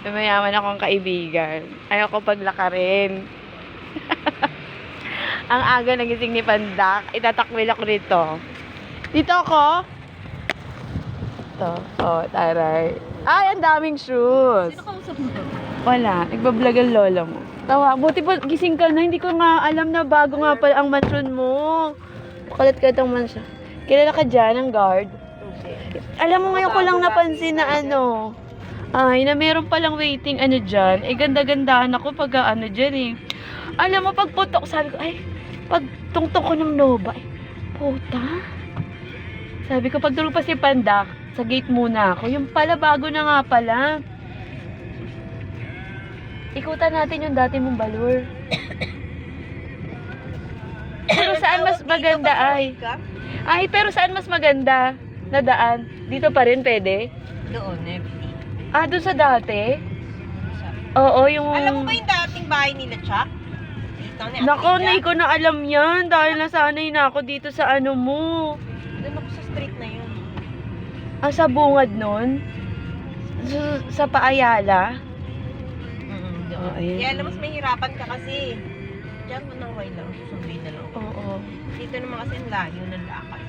May mayaman akong kaibigan. Ayoko paglakarin. Ang aga nagising ni Pandak. Itatakwil ako dito. Dito ako. Ito. Oh, taray. Ay, ang daming shoes. Sino kausap mo? Wala. Nagbablog ang lola mo. Tawa. Buti pa gising ka na. Hindi ko nga alam na bago nga pala ang mansion mo. Kalat ka itong mansion. Kilala ka dyan, ang guard? Alam mo ngayon ko lang napansin na ano. Ay, na meron palang waiting ano dyan. Eh, ganda-gandahan ako pag ano dyan eh. Alam mo, pag putok, sabi ko, ay, pag tungtong ko ng loba, ay, puta. Sabi ko, pag pa si Pandak, sa gate muna ako. Yung pala, bago na nga pala. Ikutan natin yung dati mong balur. pero saan mas maganda ay? Ay, pero saan mas maganda na daan? Dito pa rin pwede? Doon, FD. Ah, doon sa dati? Oo, yung... Alam mo ba yung dating bahay nila, Chuck? Dito na. Nako, hindi ko na alam yan dahil nasanay na ako dito sa ano mo. Doon ako sa street na yun. Ah, sa bungad nun? Sa, sa Paayala? Mm, doon. Oh, ayun. Kaya alam, mas mahirapan ka kasi. Diyan mo nang way lang, susunduin na lang. Oo. Dito naman kasi ang layo ng lakad.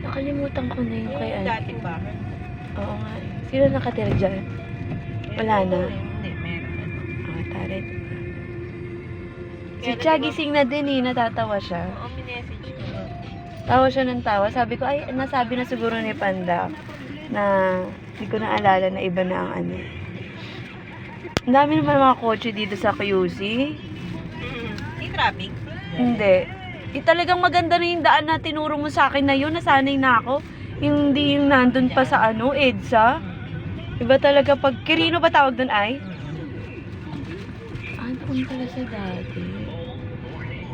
Nakalimutan ko na yung kay Yung ano. dating bahay. Oo nga. eh. Sino nakatira dyan? Wala na. eh. Hindi, meron. Ah, tarit. Si Cha gising na din eh, natatawa siya. Oo, minessage ko. Tawa siya ng tawa. Sabi ko, ay, nasabi na siguro ni Panda na hindi ko naalala na iba na ang ano. Ang dami naman mga kotse dito sa QC. Mm. Di traffic? Hindi. Eh, talagang maganda na yung daan na tinuro mo sa akin na yun. Nasanay na ako. Yung Hindi yung nandun pa sa ano, EDSA. Iba talaga pag... Kirino ba tawag dun ay? Doon pala sa dati.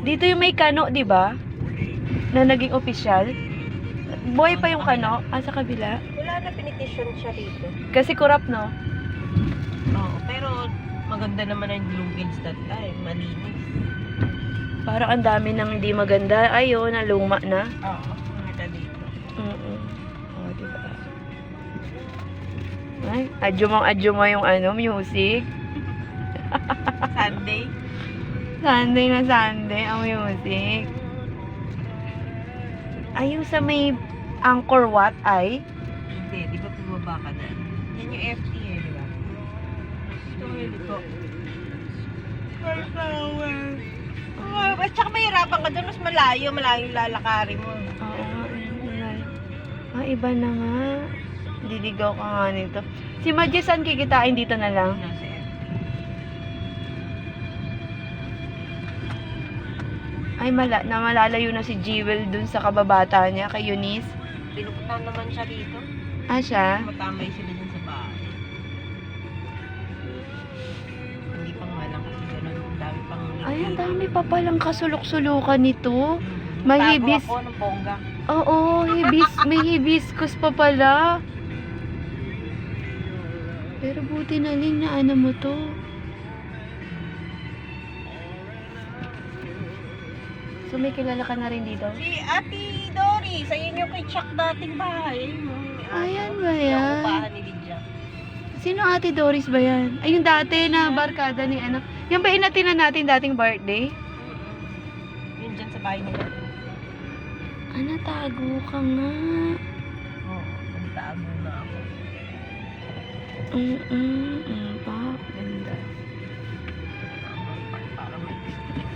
Dito yung may kano, di ba? Na naging opisyal. Buhay pa yung kano. Ah, sa kabila. Wala na pinitisyon siya dito. Kasi kurap, no? Oo, pero maganda naman ang blue bills that time. Malinis. Parang ang dami nang hindi maganda. Ayun, naluma na. Oo, maganda dito. Oo. Oh, di ba? Ay, adyumang-adyuma yung ano, music. Sunday? Sunday na Sunday, ang music. Ay, yung sa may Angkor Wat ay? Hindi, di ba bumaba ka na? Yan yung FT eh, di ba? Ito ngayon dito. Flower. Oh, at saka mahirapan ka doon, mas malayo, malayo yung lalakari mo. Oo ayun. Ah, iba na nga. Diligaw ka nga nito. Si Madje, saan kikitain dito na lang? Ay, mala na malalayo na si Jewel dun sa kababata niya, kay Eunice. Pinupuntahan naman siya dito. Ah, siya? Matambay sila dun sa bahay. Hindi pa nga lang kasi ganun. Ang dami pang... Ay, ang dami pa palang kasulok-sulukan nito. May Tago ako ng bongga. Oo, hibis, may hibiscus pa pala. Pero buti na lang na ano mo to. So may kilala ka na rin dito? Si Ate Dory, sa inyo kay Chuck dating bahay. Ayan ba yan? Naupahan ni Lydia. Sino ate Doris ba yan? Ay, yung dati na barkada ni ano. Yan ba inatinan natin dating birthday? Yun dyan sa bahay nila. Ano, tago ka nga. Oo, nagtago na ako. Mm-mm, mm, pa, ganun